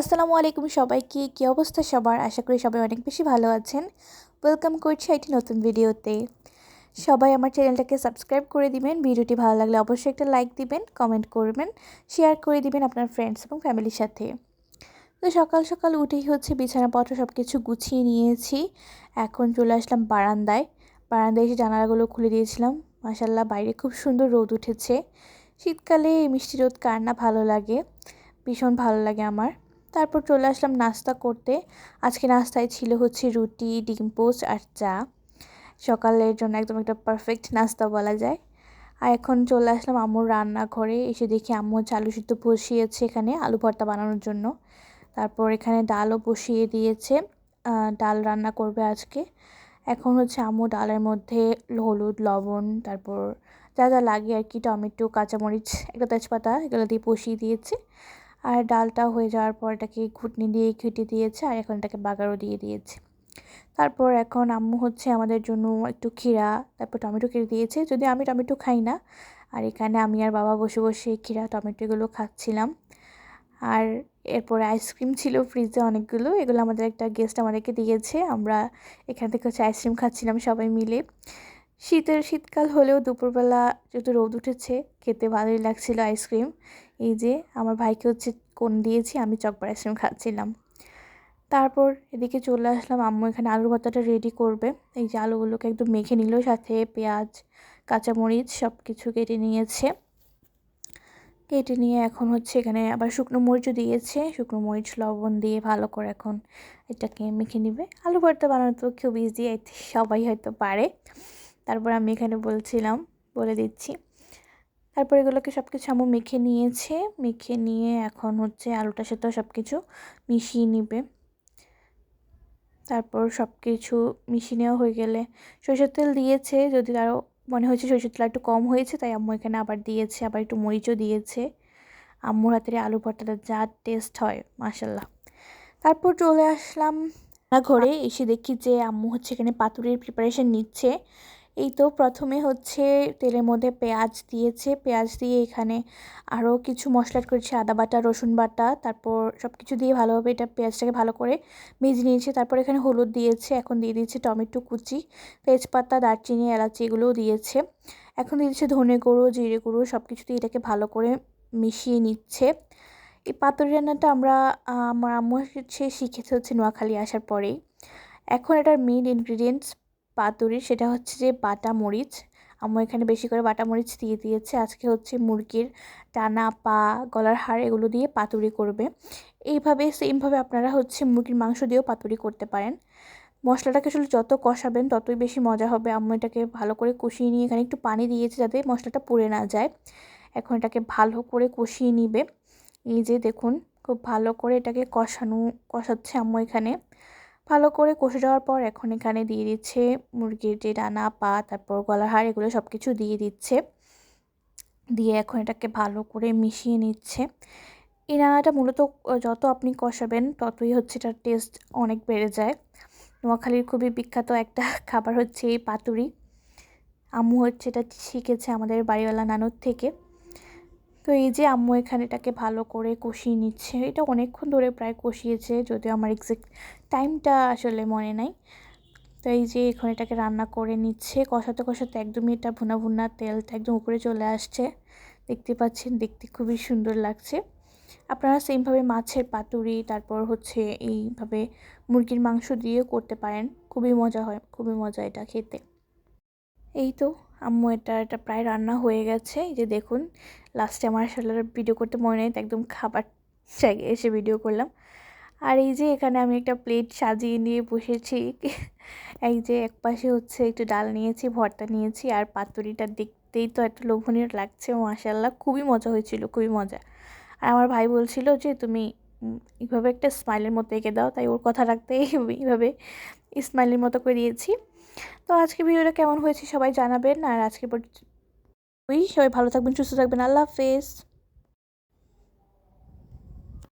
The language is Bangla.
আসসালামু আলাইকুম সবাইকে, কী অবস্থা সবার? আশা করি সবাই অনেক বেশি ভালো আছেন। ওয়েলকাম করছি একটি নতুন ভিডিওতে। সবাই আমার চ্যানেলটাকে সাবস্ক্রাইব করে দিবেন, ভিডিওটি ভালো লাগলে অবশ্যই একটা লাইক দিবেন কমেন্ট করবেন শেয়ার করে দিবেন আপনার ফ্রেন্ডস এবং ফ্যামিলির সাথে। তো সকাল সকাল উঠেই হচ্ছে বিছানাপত্র সব কিছু গুছিয়ে নিয়েছি। এখন চলে আসলাম বারান্দায়। বারান্দায় এসে জানালাগুলো খুলে দিয়েছিলাম। মাসাল্লাহ বাইরে খুব সুন্দর রোদ উঠেছে। শীতকালে মিষ্টি রোদ কার না ভালো লাগে? ভীষণ ভালো লাগে আমার। তারপর চলে আসলাম নাস্তা করতে। আজকে নাস্তায় ছিল হচ্ছে রুটি, ডিম পোস্ট আর চা। সকালের জন্য একদম একটা পারফেক্ট নাস্তা বলা যায়। আর এখন চলে আসলাম আম্মুর রান্নাঘরে। এসে দেখি আম্মু আলু সিদ্ধ বসিয়েছে এখানে আলু ভর্তা বানানোর জন্য। তারপর এখানে ডালও বসিয়ে দিয়েছে। ডাল রান্না করবে আজকে। এখন হচ্ছে আম্মু ডালের মধ্যে হলুদ, লবণ, তারপর যা যা লাগে আর কি, টমেটো, কাঁচামরিচ, একটা তেজপাতা এগুলো দিয়ে বসিয়ে দিয়েছে। আর ডালটা হয়ে যাওয়ার পর এটাকে ঘুটনি দিয়ে ঘুটে দিয়েছে আর এখন এটাকে বাগারও দিয়ে দিয়েছে। তারপর এখন আম্মু হচ্ছে আমাদের জন্য একটু ক্ষীরা, তারপর টমেটো কেটে দিয়েছে। যদি আমি টমেটো খাই না, আর এখানে আমি আর বাবা বসে বসে ক্ষীরা টমেটোগুলো খাচ্ছিলাম। আর এরপরে আইসক্রিম ছিল ফ্রিজে অনেকগুলো, এগুলো আমাদের একটা গেস্ট আমাদেরকে দিয়েছে। আমরা এখান থেকে হচ্ছে আইসক্রিম খাচ্ছিলাম সবাই মিলে। শীতের, শীতকাল হলেও দুপুরবেলা যেহেতু রোদ উঠেছে, খেতে ভালোই লাগছিল আইসক্রিম। এই যে, আমার ভাইকে হচ্ছে কোন দিয়েছি, আমি চকবার আইসক্রিম খাচ্ছিলাম। তারপর এদিকে চলে আসলাম, আম্মু এখানে আলুর ভর্তাটা রেডি করবে। এই যে আলুগুলোকে একদম মেখে নিল, সাথে পেঁয়াজ, কাঁচামরিচ সব কিছু কেটে নিয়েছে। কেটে নিয়ে এখন হচ্ছে এখানে আবার শুকনো মরিচও দিয়েছে। শুকনো মরিচ, লবণ দিয়ে ভালো করে এখন এটাকে মেখে নিবে। আলু ভর্তা বানানো তো খুব ইজি সবাই হয়তো পারে। তারপর আমি এখানে বলছিলাম, বলে দিচ্ছি। তারপর এগুলোকে সব কিছু আমু মেখে নিয়েছে। মেখে নিয়ে এখন হচ্ছে আলুটার সাথেও সব কিছু মিশিয়ে নিবে। তারপর সব কিছু মিশিয়ে নেওয়া হয়ে গেলে সরষের তেল দিয়েছে। যদি তারও মনে হয়েছে সরষের তেল একটু কম হয়েছে, তাই আম্মু এখানে আবার দিয়েছে, আবার একটু মরিচও দিয়েছে। আম্মুর হাতের আলু ভর্তাটা যা টেস্ট হয় মাসাল্লাহ তারপর চলে আসলাম ঘরে এসে দেখি যে আম্মু হচ্ছে এখানে পাতুরির প্রিপারেশন নিচ্ছে। এই তো প্রথমে হচ্ছে তেলের মধ্যে পেঁয়াজ দিয়েছে, পেঁয়াজ দিয়ে এখানে আরও কিছু মশলা করেছে, আদা বাটা, রসুন বাটা, তারপর সব কিছু দিয়ে ভালোভাবে এটা পেঁয়াজটাকে ভালো করে ভেজে নিয়েছে, তারপর এখানে হলুদ দিয়েছে, এখন দিয়ে দিয়েছে টমেটো কুচি, তেজপাতা, দারচিনি, এলাচি এগুলোও দিয়েছে, এখন দিয়ে দিচ্ছে ধনে গুঁড়ো, জিরে গুঁড়ো সব কিছু দিয়ে এটাকে ভালো করে মিশিয়ে নিচ্ছে। এই পাতুরি রান্নাটা আমরা, আমার আম্মু হচ্ছে শিখেছে হচ্ছে নোয়াখালী আসার পরেই। এখন এটার মেন ইনগ্রিডিয়েন্টস পাতুরি, সেটা হচ্ছে যে বাটা মরিচ। আম্মু এখানে বেশি করে বাটা মরিচ দিয়ে দিয়েছে। আজকে হচ্ছে মুরগির টানা পা, গলার হাড় এগুলো দিয়ে পাতুরি করবে। এইভাবে সেমভাবে আপনারা হচ্ছে মুরগির মাংস দিয়েও পাতুরি করতে পারেন। মশলাটাকে আসলে যত কষাবেন, ততই বেশি মজা হবে। আম্মু এটাকে ভালো করে কষিয়ে নিয়ে এখানে একটু পানি দিয়েছে যাতে মশলাটা পুড়ে না যায়। এখন এটাকে ভালো করে কষিয়ে নিবে। এই যে দেখুন, খুব ভালো করে এটাকে কষানো, কষাচ্ছে আম্মু এখানে। ভালো করে কষে যাওয়ার পর এখন এখানে দিয়ে দিচ্ছে মুরগির যে ডানা পা, তারপর গলার হাড়, এগুলো সব কিছু দিয়ে দিচ্ছে। দিয়ে এখন এটাকে ভালো করে মিশিয়ে নিচ্ছে। এই রান্নাটা মূলত যত আপনি কষাবেন ততই হচ্ছে এটার টেস্ট অনেক বেড়ে যায়। নোয়াখালীর খুবই বিখ্যাত একটা খাবার হচ্ছে এই পাতুরি। আম্মু হচ্ছে এটা শিখেছে আমাদের বাড়িওয়ালা নানুর থেকে। তো এই যে আম্মু এখানে এটাকে ভালো করে কষিয়ে নিচ্ছে, এটা অনেকক্ষণ ধরে প্রায় কষিয়েছে, যদিও আমার এক্সাক্ট টাইমটা আসলে মনে নাই। তো এই যে এখন এটাকে রান্না করে নিচ্ছে, কষাতে কষাতে একদমই এটা ভুনা ভুনা তেলটা একদম উপরে চলে আসছে। দেখতে পাচ্ছেন, দেখতে খুবই সুন্দর লাগছে। আপনারা সেমভাবে মাছের পাতুরি, তারপর হচ্ছে এইভাবে মুরগির মাংস দিয়েও করতে পারেন। খুবই মজা হয়, খুবই মজা এটা খেতে। এই তো আম্মু এটা এটা প্রায় রান্না হয়ে গেছে। এই যে দেখুন লাস্টে আমার আসলে ভিডিও করতে মনে নেই একদম খাবার জায়গায় এসে ভিডিও করলাম। আর এই যে এখানে আমি একটা প্লেট সাজিয়ে নিয়ে বসেছি। এই যে এক পাশে হচ্ছে একটু ডাল নিয়েছি, ভর্তা নিয়েছি, আর পাতুরিটা দেখতেই তো এত লোভনীয় লাগছে মাসাল্লাহ খুবই মজা হয়েছিল, খুবই মজা। আর আমার ভাই বলছিল যে, তুমি এইভাবে একটা স্মাইলের মতো এঁকে দাও। তাই ওর কথা রাখতে এইভাবে স্মাইলের মতো করে দিয়েছি তো আজকে ভিডিওটা কেমন হয়েছে সবাই জানাবেন, আর আজকে ওই সবাই ভালো থাকবেন, সুস্থ থাকবেন, আল্লাহ হাফেজ।